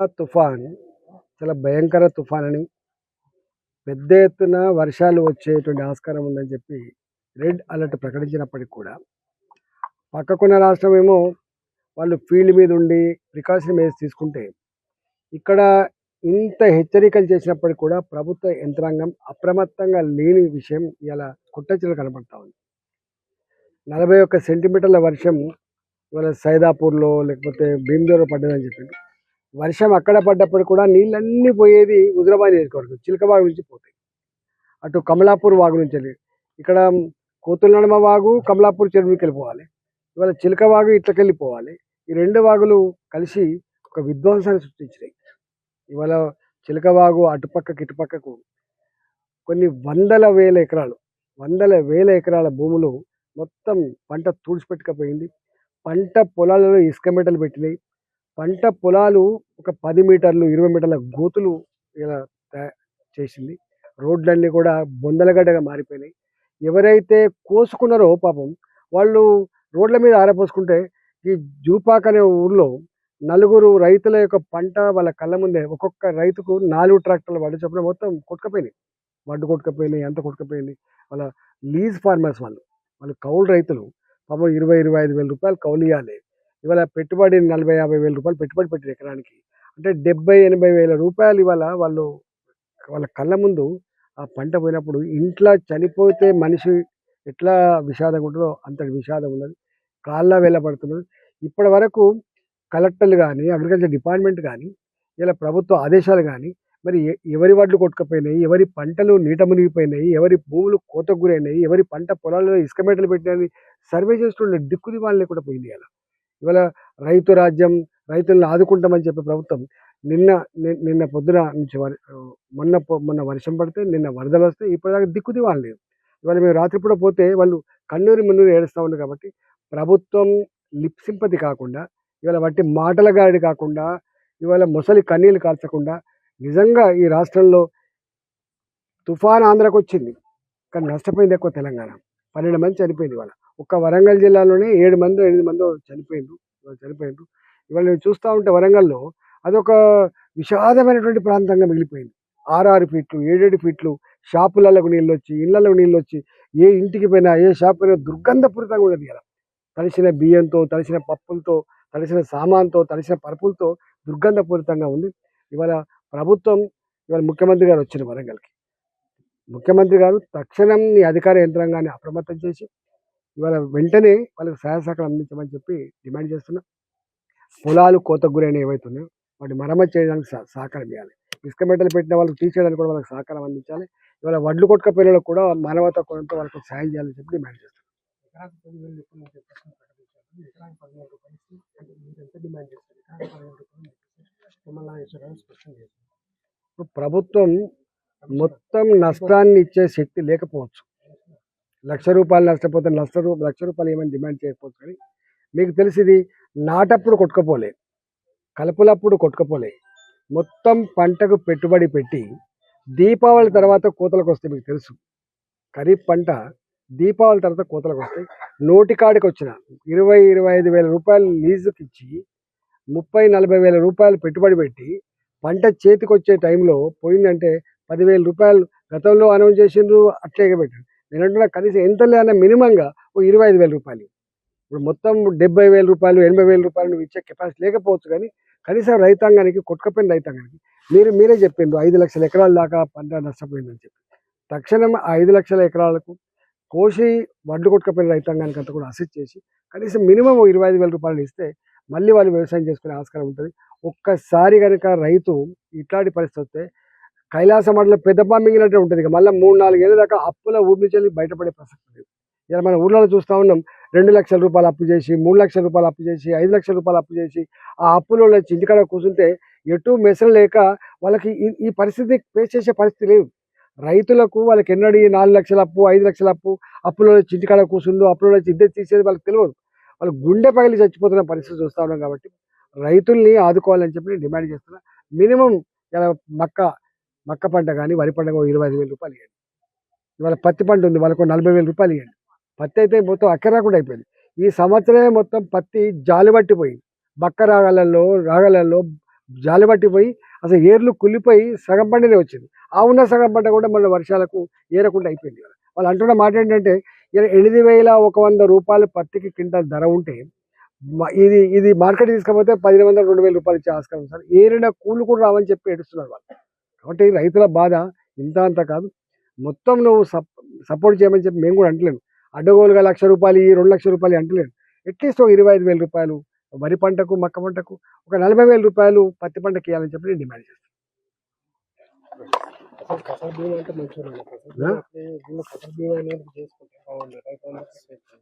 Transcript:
తుఫాన్ చాలా భయంకర తుఫాన్ అని పెద్ద ఎత్తున వర్షాలు వచ్చేటువంటి ఆస్కారం ఉందని చెప్పి రెడ్ అలర్ట్ ప్రకటించినప్పటికి కూడా పక్కకున్న రాష్ట్రం ఏమో వాళ్ళు ఫీల్డ్ మీద ఉండి ప్రికాషన్ మీద తీసుకుంటే ఇక్కడ ఇంత హెచ్చరికలు చేసినప్పటికీ కూడా ప్రభుత్వ యంత్రాంగం అప్రమత్తంగా లేని విషయం ఇలా కుట్టచలు కనబడతా ఉంది. నలభై ఒక్క సెంటీమీటర్ల వర్షం ఇవాళ సైదాపూర్లో లేకపోతే భీమదేవలో పడ్డదని చెప్పి వర్షం అక్కడ పడ్డప్పుడు కూడా నీళ్ళన్నీ పోయేది హుజరాబాద్ నియోజకవర్గం చిలకబాగు నుంచి పోతాయి. అటు కమలాపూర్ వాగు నుంచి వెళ్ళి ఇక్కడ కోతులనడమ వాగు కమలాపూర్ చెరువుకి వెళ్ళిపోవాలి ఇవాళ చిలకవాగు ఇట్లకి వెళ్ళిపోవాలి ఈ రెండు వాగులు కలిసి ఒక విధ్వంసాన్ని సృష్టించినాయి. ఇవాళ చిలకవాగు అటుపక్కకి ఇటుపక్కకు కొన్ని వందల వేల ఎకరాలు వందల వేల ఎకరాల భూములు మొత్తం పంట తుడిచిపెట్టుకపోయింది. పంట పొలాలలో ఇసుక మెటలు పెట్టినాయి. పంట పొలాలు ఒక పది మీటర్లు ఇరవై మీటర్ల గోతులు ఇలా చేసింది. రోడ్లన్నీ కూడా బొందలగడ్డగా మారిపోయినాయి. ఎవరైతే కోసుకున్నారో పాపం వాళ్ళు రోడ్ల మీద ఆరపోసుకుంటే ఈ జూపాక్ అనే ఊర్లో నలుగురు రైతుల యొక్క పంట వాళ్ళ కళ్ళ ముందే ఒక్కొక్క రైతుకు నాలుగు ట్రాక్టర్లు వడ్డు చొప్పున మొత్తం కొట్టుకపోయినాయి. వడ్డు కొట్టుకపోయినాయి ఎంత కొట్టుకపోయింది. వాళ్ళ లీజ్ ఫార్మర్స్ వాళ్ళు వాళ్ళు కౌలు రైతులు. పాపం ఇరవై ఇరవై ఐదు వేల రూపాయలు కౌలు ఇవ్వాలి ఇవాళ పెట్టుబడి నలభై యాభై వేల రూపాయలు పెట్టుబడి పెట్టారు ఎకరానికి. అంటే డెబ్బై ఎనభై వేల రూపాయలు ఇవాళ వాళ్ళు వాళ్ళ కళ్ళ ముందు ఆ పంట పోయినప్పుడు ఇంట్లో చనిపోతే మనిషి ఎట్లా విషాదం ఉంటుందో అంతటి విషాదం ఉన్నది. కాళ్ళ వెళ్ళబడుతున్నది ఇప్పటి వరకు కలెక్టర్లు కానీ అగ్రికల్చర్ డిపార్ట్మెంట్ కానీ ఇలా ప్రభుత్వ ఆదేశాలు కానీ మరి ఎ- ఎవరి వడ్లు కొట్టుకుపోయినాయి ఎవరి పంటలు నీట మునిగిపోయినాయి ఎవరి భూములు కోతకు గురైనాయి ఎవరి పంట పొలాల్లో ఇసుక మేటలు పెట్టినాయి సర్వే చేస్తుండే దిక్కుది వాళ్ళు లేకుండా పోయింది అలా ఇవాళ రైతు రాజ్యం రైతులను ఆదుకుంటామని చెప్పే ప్రభుత్వం నిన్న నిన్న పొద్దున నుంచి మొన్న మొన్న వర్షం పడితే నిన్న వరదలు వస్తే ఇప్పటిదాకా దిక్కుది వాళ్ళు లేదు ఇవాళ మేము రాత్రిపూట పోతే వాళ్ళు కన్నూరి మున్నూరు ఏడుస్తూ ఉన్నారు కాబట్టి ప్రభుత్వం లిప్సింపతి కాకుండా ఇవాళ బట్టి మాటల గాడి కాకుండా ఇవాళ ముసలి కన్నీళ్ళు కాల్చకుండా నిజంగా ఈ రాష్ట్రంలో తుఫాన్ ఆంధ్రాకి వచ్చింది కానీ నష్టపోయింది ఎక్కువ తెలంగాణ. పన్నెండు మంది చనిపోయింది ఇవాళ. ఒక్క వరంగల్ జిల్లాలోనే ఏడు మంది ఎనిమిది మంది చనిపోయిండ్రు. చనిపోయిండ్రు. ఇవాళ నేను చూస్తూ ఉంటే వరంగల్లో అదొక విషాదమైనటువంటి ప్రాంతంగా మిగిలిపోయింది. ఆరు ఫీట్లు ఏడేడు ఫీట్లు షాపులకు నీళ్ళు వచ్చి ఇళ్ళలో నీళ్ళు వచ్చి ఏ ఇంటికి పోయినా ఏ షాప్ పోయినా దుర్గంధపూరితంగా ఉండదు కదా తడిసిన బియ్యంతో తడిసిన పప్పులతో తడిసిన సామాన్తో తడిసిన పరుపులతో దుర్గంధపూరితంగా ఉంది. ఇవాళ ప్రభుత్వం ఇవాళ ముఖ్యమంత్రి గారు వచ్చిన వరంగల్కి. ముఖ్యమంత్రి గారు తక్షణం అధికార యంత్రాంగాన్ని అప్రమత్తం చేసి ఇవాళ వెంటనే వాళ్ళకి సహాయ సహకారం అందించమని చెప్పి డిమాండ్ చేస్తున్నాం. పొలాలు కోతకు గురైన ఏవైతే ఉన్నాయో వాటి మరమ్మతు చేయడానికి సహ- సహకారం ఇవ్వాలి. ఇసుక మెట్టలు పెట్టిన వాళ్ళకి తీసేయడానికి కూడా వాళ్ళకి సహకారం అందించాలి. ఇవాళ వడ్లు కొట్టుక పిల్లలకు కూడా మానవతా కోణంతో వాళ్ళకి సాయం చేయాలని చెప్పి డిమాండ్ చేస్తున్నాం. ప్రభుత్వం మొత్తం నష్టాన్ని ఇచ్చే శక్తి లేకపోవచ్చు. లక్ష రూపాయలు నష్టపోతే లక్ష రూ లక్ష రూపాయలు ఏమైనా డిమాండ్ చేయకపోవచ్చు కానీ మీకు తెలిసింది నాటప్పుడు కొట్టుకపోలే కలుపులప్పుడు కొట్టుకపోలే. మొత్తం పంటకు పెట్టుబడి పెట్టి దీపావళి తర్వాత కోతలకు వస్తాయి మీకు తెలుసు. ఖరీఫ్ పంట దీపావళి తర్వాత కోతలకు వస్తాయి నోటికాడికి వచ్చిన ఇరవై ఇరవై ఐదు వేల రూపాయలు లీజుకి ఇచ్చి ముప్పై నలభై వేల రూపాయలు పెట్టుబడి పెట్టి పంట చేతికి వచ్చే టైంలో పోయిందంటే పదివేల రూపాయలు గతంలో అనౌన్స్ చేసిండ్రు అట్లే పెట్టారు. ఏంటంటే కనీసం ఎంత లేదన్నా మినిమంగా ఓ ఇరవై ఐదు వేల రూపాయలు ఇప్పుడు మొత్తం డెబ్బై వేల రూపాయలు ఎనభై వేల రూపాయలు నువ్వు ఇచ్చే కెపాసిటీ లేకపోవచ్చు కానీ కనీసం రైతాంగానికి కొట్టుకపోయిన రైతాంగానికి మీరు మీరే చెప్పిండ్రు ఐదు లక్షల ఎకరాల దాకా పంట నష్టపోయిందని చెప్పి. తక్షణం ఆ ఐదు లక్షల ఎకరాలకు కోసి వడ్లు కొట్టుకపోయిన రైతాంగానికి అంతా కూడా అసెట్ చేసి కనీసం మినిమం ఇరవై ఐదు వేల రూపాయలు ఇస్తే మళ్ళీ వాళ్ళు వ్యవసాయం చేసుకునే ఆస్కారం ఉంటుంది. ఒక్కసారి కనుక రైతు ఇట్లాంటి పరిస్థితి వస్తే కైలాస మండలం పెద్దపా మింగినట్టే ఉంటుంది ఇక. మళ్ళీ మూడు నాలుగు ఏళ్ళ దాకా అప్పుల ఊరి నుంచి బయటపడే ప్రసక్తి లేదు. ఇలా మన ఊర్లలో చూస్తూ ఉన్నాం రెండు లక్షల రూపాయలు అప్పు చేసి మూడు లక్షల రూపాయలు అప్పు చేసి ఐదు లక్షల రూపాయలు అప్పు చేసి ఆ అప్పులో వచ్చి ఇంటికాడ కూర్చుంటే ఎటు మెసలు లేక వాళ్ళకి ఈ- ఈ పరిస్థితి ఫేస్ చేసే పరిస్థితి లేదు. రైతులకు వాళ్ళకి ఎన్నడీ నాలుగు లక్షల అప్పు ఐదు లక్షల అప్పు అప్పులో వచ్చి ఇంటికాడ కూర్చుండు అప్పులో వచ్చి ఇద్దరు తీసేది వాళ్ళకి తెలియదు. వాళ్ళు గుండె పగిలి చచ్చిపోతున్న పరిస్థితి చూస్తూ ఉన్నాం కాబట్టి రైతుల్ని ఆదుకోవాలని చెప్పి నేను డిమాండ్ చేస్తున్నా. మినిమం ఇలా మక్క మక్క పంట కానీ వరి పంట కానీ ఇరవై ఐదు వేల రూపాయలు ఇవ్వండి ఇవాళ పత్తి పంట ఉంది వాళ్ళకు నలభై వేల రూపాయలు ఇవ్వండి పత్తి అయితే మొత్తం అక్కరాకుండా అయిపోయింది. ఈ సంవత్సరమే మొత్తం పత్తి జాలి పట్టిపోయింది బక్క రాగాలలో రాగాలలో జాలి పట్టిపోయి అసలు ఏర్లు కుళ్ళిపోయి సగం పంటనే వచ్చింది. ఆ ఉన్న సగం పంట కూడా మళ్ళీ వర్షాలకు ఏరకుండా అయిపోయింది వాళ్ళు అంటున్న మాట ఏంటంటే ఎనిమిది వేల ఒక వంద రూపాయలు పత్తికి క్వింటల్ ధర ఉంటే ఇది ఇది మార్కెట్ తీసుకపోతే పదిహేను వందల రెండు వేల రూపాయలు ఇచ్చే ఆస్కారం సార్ ఏరిన కూలు కూడా రావని చెప్పి ఏడుస్తున్నారు వాళ్ళు. కాబట్టి రైతుల బాధ ఇంత అంత కాదు. మొత్తం నువ్వు సప్ సపోర్ట్ చేయమని చెప్పి మేము కూడా అంటలేము. అడ్డగోలుగా లక్ష రూపాయలు ఈ రెండు లక్షల రూపాయలు అంటలేను అట్లీస్ట్ ఒక ఇరవై ఐదు వేల రూపాయలు వరి పంటకు మక్క పంటకు ఒక నలభై వేల రూపాయలు పత్తి పంటకి ఇవ్వాలని చెప్పి నేను డిమాండ్ చేస్తాను. అసలు ఫసల్ బీమా అంటే మంచిగా ఫసల్ ఆ? బీమా అప్లై- ఫసల్ బీమా అనేది చేసుకుంటే బాగుంది రైతు అందరికీ